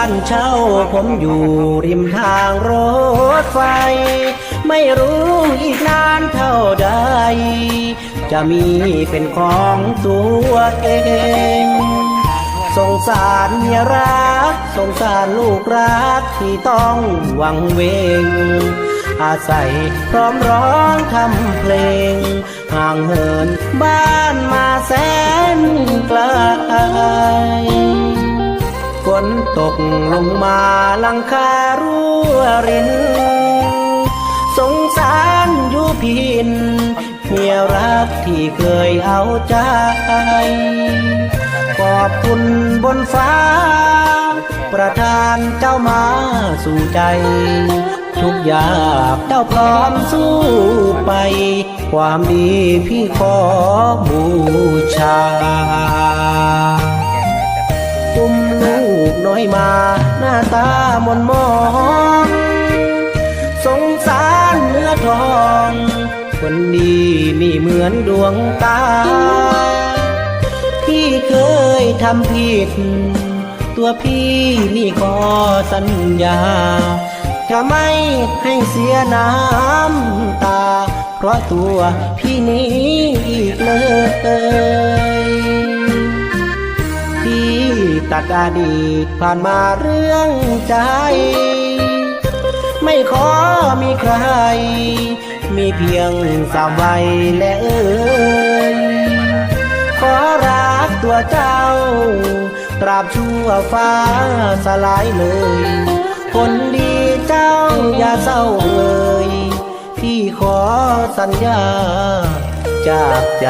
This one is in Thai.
านเช่าผมอยู่ริมทางรถไฟ ไม่รู้อีกนานเท่าใด จะมีเป็นของตัวเองสงสารเมียรัก สงสารลูกรักที่ต้องหวังเวง อาศัยพร้อมร้องทำเพลง ห่างเหินบ้านมาแส ตกลงมาลังคารั่วริน สงสารอยู่พินเมียรักที่เคยเอาใจ ขอบคุณบนฟ้า ประทานเจ้ามาสู่ใจ ทุกอยากเจ้าพร้อมสู้ไป ความดีพี่ขอบูชา น้อยมาหน้าตามนมองสงสารเนื้อทองคนดีมีเหมือนดวงตาพี่เคยทำผิด ตัวพี่นี่ขอสัญญาจะไม่ให้เสียน้ำตา เพราะตัวพี่นี้อีกเลย ตัดอดีตผ่านมาเรื่องใจ ไม่ขอมีใคร มีเพียงสาวัยและเอ่ยขอรักตัวเจ้า ตราบชั่วฟ้าสลายเลยคนดีเจ้าอย่าเศร้าเลยพี่ขอสัญญา จากใจ